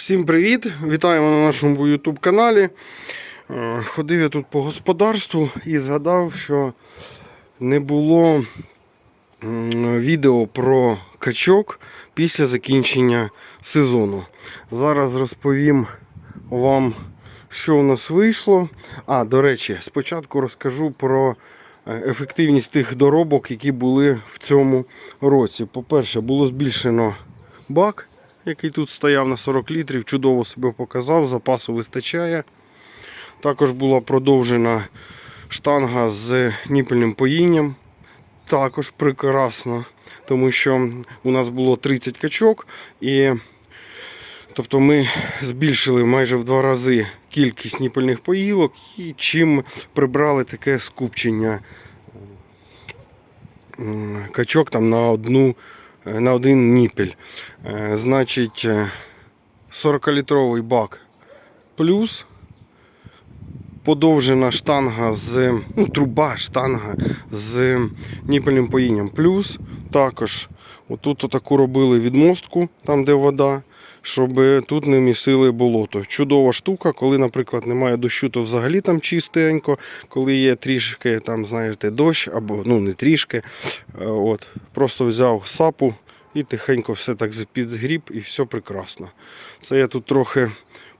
Всім привіт! Вітаємо на нашому YouTube каналі. Е, Ходив я тут по господарству і згадав, що не було відео про качок після закінчення сезону. Зараз розповім вам, що у нас вийшло. А, до речі, спочатку розкажу про е, ефективність тих доробок, які були в цьому році. По-перше, було збільшено бак, який тут стояв на 40 літрів, чудово себе показав, запасу вистачає. Також була продовжена штанга з ніпельним поїнням. Також прекрасно, тому що у нас було 30 качок, і тобто ми збільшили майже в два рази кількість ніпельних поїлок, і чим прибрали таке скупчення качок там на одну на один ніпель. Е, Значить, е, 40-літровий бак плюс подовжена штанга з ну, труба штанга з ніпельним поїнням. Плюс також отут отаку робили відмостку, там де вода, щоб тут не місили болото. Чудова штука, коли, наприклад, немає дощу, то взагалі там чистенько, коли є трішки, там, знаєте, дощ, або ну не трішки. е, От, просто взяв сапу і тихенько все так підгріб і все прекрасно. Це я тут трохи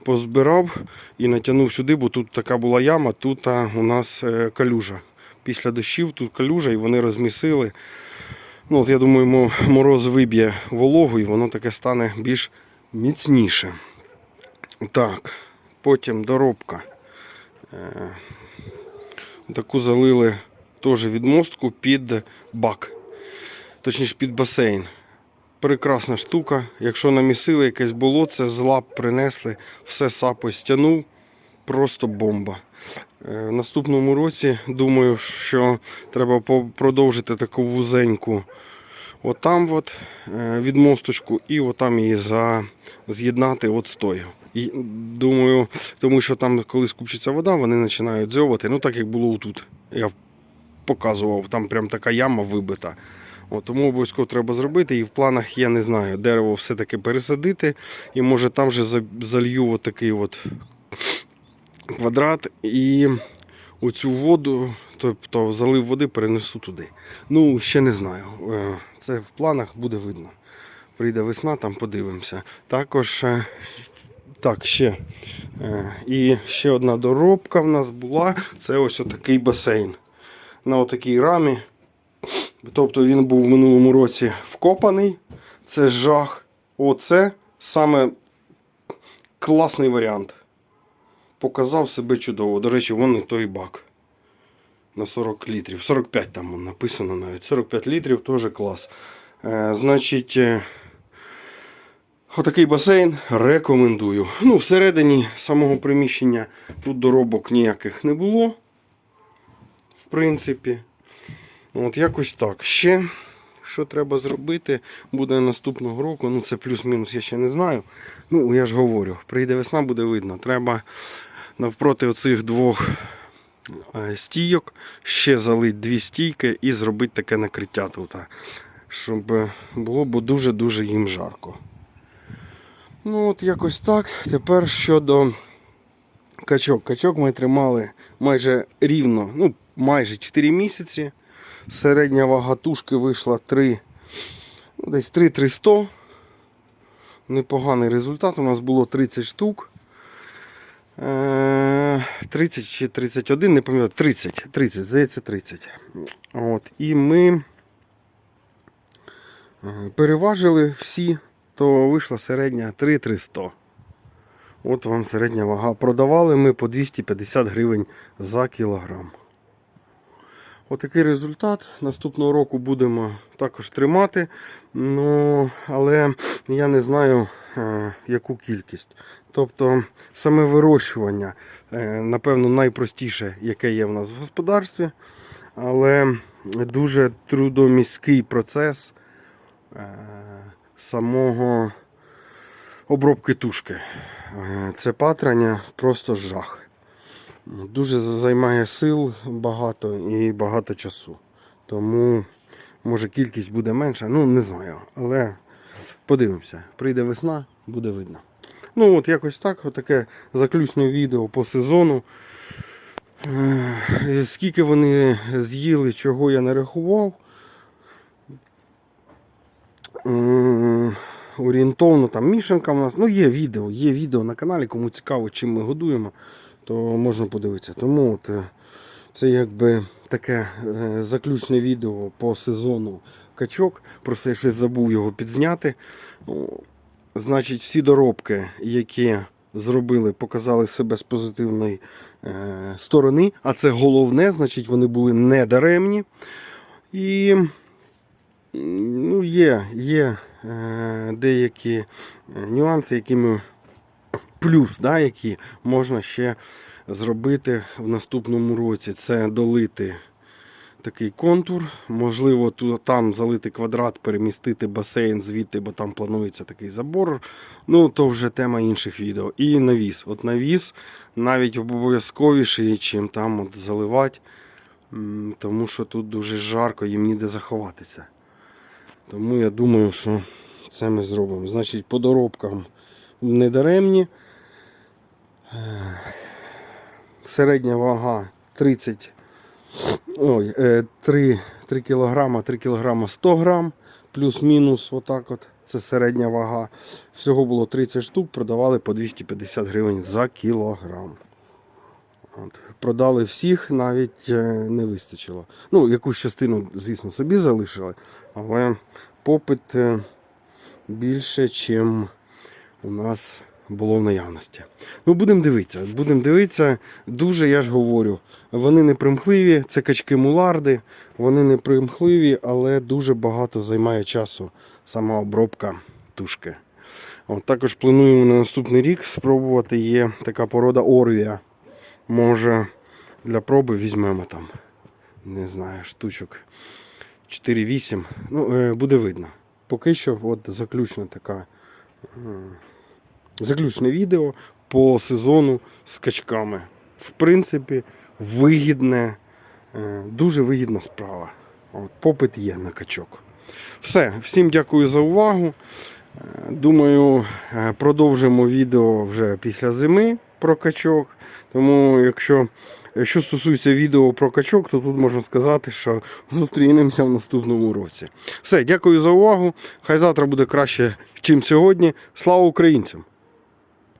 позбирав і натягнув сюди, бо тут така була яма, тут у нас е, калюжа. Після дощів тут калюжа і вони розмісили. Ну, от, я думаю, мороз виб'є вологу і воно таке стане більш міцніше. Так, потім доробка. Е, таку залили теж відмостку під бак, точніше під басейн. Прекрасна штука. Якщо намісили якесь болоце, з лап принесли, все сапо стягнув. Просто бомба. Е, В наступному році думаю, що треба продовжити таку вузеньку отам от, е, відмосточку і отам її за, з'єднати от стою. І, думаю, тому що там, коли скупчиться вода, вони починають дзьовати. Ну так як було тут. Я показував, там прям така яма вибита. От, тому обов'язково треба зробити. І в планах я не знаю, дерево все-таки пересадити. І може там же за- залью отакий от квадрат і оцю воду, тобто залив води, перенесу туди. Ну, ще не знаю. Е, Це в планах буде видно. Прийде весна, там подивимося. Також. е, Так, ще. Е, І ще одна доробка в нас була. Це ось отакий басейн. На отакій рамі. Тобто він був в минулому році вкопаний. Це жах. Оце саме класний варіант. Показав себе чудово. До речі, вон і той бак. На 40 літрів. 45 там написано навіть. 45 літрів теж клас. Е, значить, е, отакий басейн рекомендую. Ну, всередині самого приміщення тут доробок ніяких не було. В принципі. От якось так. Ще що треба зробити буде наступного року. Ну це плюс-мінус, я ще не знаю. Ну, я ж говорю, прийде весна, буде видно. Треба навпроти оцих двох е, стійок ще залити дві стійки і зробити таке накриття тут. Щоб було бо дуже-дуже їм жарко. Ну от якось так. Тепер щодо качок. Качок ми тримали майже рівно, ну майже 4 місяці. Середня вага тушки вийшла 3, ну, десь 3-300. Непоганий результат. У нас було 30 штук. Е, 30 чи 31, не пам'ятаю, 30, 30, здається, 30. От, і ми е, переважили всі, то вийшла середня 3-300. От вам середня вага. Продавали ми по 250 гривень за кілограм. Отакий результат. Наступного року будемо також тримати. Ну, але я не знаю, е, яку кількість. Тобто саме вирощування, е, напевно, найпростіше, яке є в нас в господарстві, але дуже трудоміський процес е, самого обробки тушки. Це патрання просто жах. Дуже займає сил багато і багато часу. Тому може кількість буде менша, ну не знаю. Але подивимося. Прийде весна, буде видно. Ну от якось так, отаке заключне відео по сезону. Е, Скільки вони з'їли, чого я не рахував. Орієнтовно там мішанка в нас. Ну, є відео, є відео на каналі, кому цікаво, чим ми годуємо, то можна подивитися. Тому от, е, це якби таке е, заключне відео по сезону качок. Просто я щось забув його підзняти. Значить, всі доробки, які зробили, показали себе з позитивної е, сторони, а це головне, значить, вони були не даремні. І ну, є, є деякі нюанси, які ми плюс, да, які можна ще зробити в наступному році. Це долити такий контур. Можливо, там залити квадрат, перемістити басейн звідти, бо там планується такий забор. Ну, то вже тема інших відео. І навіс. От навіс навіть обов'язковіший, чим там от заливати. Тому що тут дуже жарко, їм ніде заховатися. Тому я думаю, що це ми зробимо. Значить, по доробкам недаремні. Е, Середня вага 30 Ой, е, 3, 3 кг, 3 кг 100 грам, плюс-мінус, отак от. Це середня вага. Всього було 30 штук, продавали по 250 гривень за кілограм. От. Продали всіх, навіть е, не вистачило. Ну, якусь частину, звісно, собі залишили, але попит е, більше, ніж у нас було в наявності. Ну, будемо дивитися. Будемо дивитися. Дуже, я ж говорю, вони не примхливі, це качки муларди, вони не примхливі, але дуже багато займає часу сама обробка тушки. От, також плануємо на наступний рік спробувати. Є така порода Орвія. Може для проби візьмемо там, не знаю, штучок 4-8. Ну, е, буде видно. Поки що от заключна така. М, Заключне відео по сезону з качками. В принципі, вигідне, е, дуже вигідна справа. От, попит є на качок. Все, всім дякую за увагу. Думаю, е, продовжимо відео вже після зими про качок. Тому, якщо що стосується відео про качок, то тут можна сказати, що зустрінемося в наступному році. Все, дякую за увагу. Хай завтра буде краще, ніж сьогодні. Слава українцям!